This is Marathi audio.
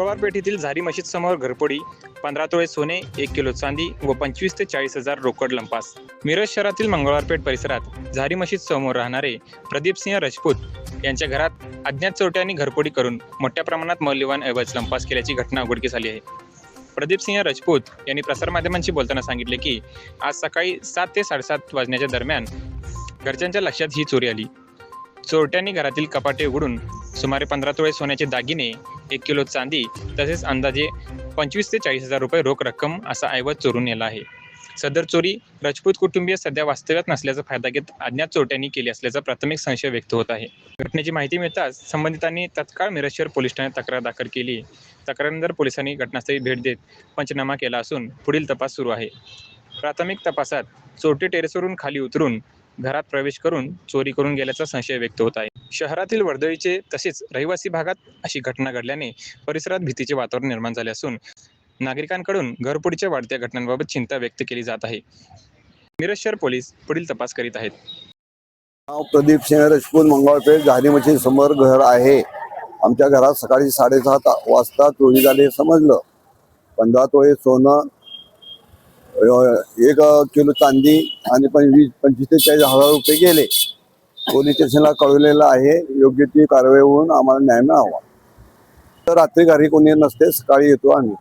मंगळवार पेठेतील झारी मशीद समोर घरपोडी पंधरा तोळे सोने एक किलो चांदी व पंचवीस ते चाळीस हजार रोकड लंपास. मिरज शहरातील मंगळवारपेठ परिसरात झारी मशीद समोर राहणारे प्रदीप सिंह राजपूत यांच्या घरात अज्ञात चोरट्यांनी घरपोडी करून मोठ्या प्रमाणात मौल्यवान ऐवज लंपास केल्याची घटना उघडकीस आली आहे. प्रदीप सिंह राजपूत यांनी प्रसारमाध्यमांशी बोलताना सांगितले की आज सकाळी सात ते साडेसात वाजण्याच्या दरम्यान घरच्यांच्या लक्षात ही चोरी आली. चोरट्यांनी घरातील कपाटे उघडून सुमारे पंधरा तोळे सोन्याचे दागिने एक किलो चांदी तसेच अंदाजे पंचवीस ते चाळीस हजार रुपये रोख रक्कम असा ऐवज चोरून नेला आहे. सदर चोरी राजपूत कुटुंबीय सध्या वास्तव्यात नसल्याचा फायदा घेत अज्ञात चोरट्यांनी केली असल्याचा प्राथमिक संशय व्यक्त होत आहे. घटनेची माहिती मिळताच संबंधितांनी तत्काळ मिरजशहर पोलीस ठाण्यात तक्रार दाखल केली. तक्रारीनंतर पोलिसांनी घटनास्थळी भेट देत पंचनामा केला असून पुढील तपास सुरू आहे. प्राथमिक तपासात चोरटे टेरेसवरून खाली उतरून घरात प्रवेश करून चोरी करून गेल्याचा संशय व्यक्त होत आहे. शहरातील वर्दळीचे तसेच रहिवासी भागात अशी घटना घडल्याने परिसरात भीतीचे वातावरण निर्माण झाले असून नागरिकांकडून घरपोडीच्या वाढत्या घटनांबाबत चिंता व्यक्त केली जात आहे. मिरज शहर पोलीस पुढील तपास करीत आहेत. नाव प्रदीप सिंह राजपूत मंगळपेठ झाली मशीन समोर घर आहे. आमच्या घरात सकाळी साडेसात वाजता चोरी झाली समजलं. पंधरा तोळे सोनं एक किलो चांदी आणि पंचवीस पंचवीस ते चाळीस हजार रुपये गेले. पोलीस स्टेशनला कळवलेलं आहे योग्य ती कारवाई होऊन आम्हाला न्याय मिळावा. तर रात्री घरी कोणी नसते सकाळी येतो आम्ही.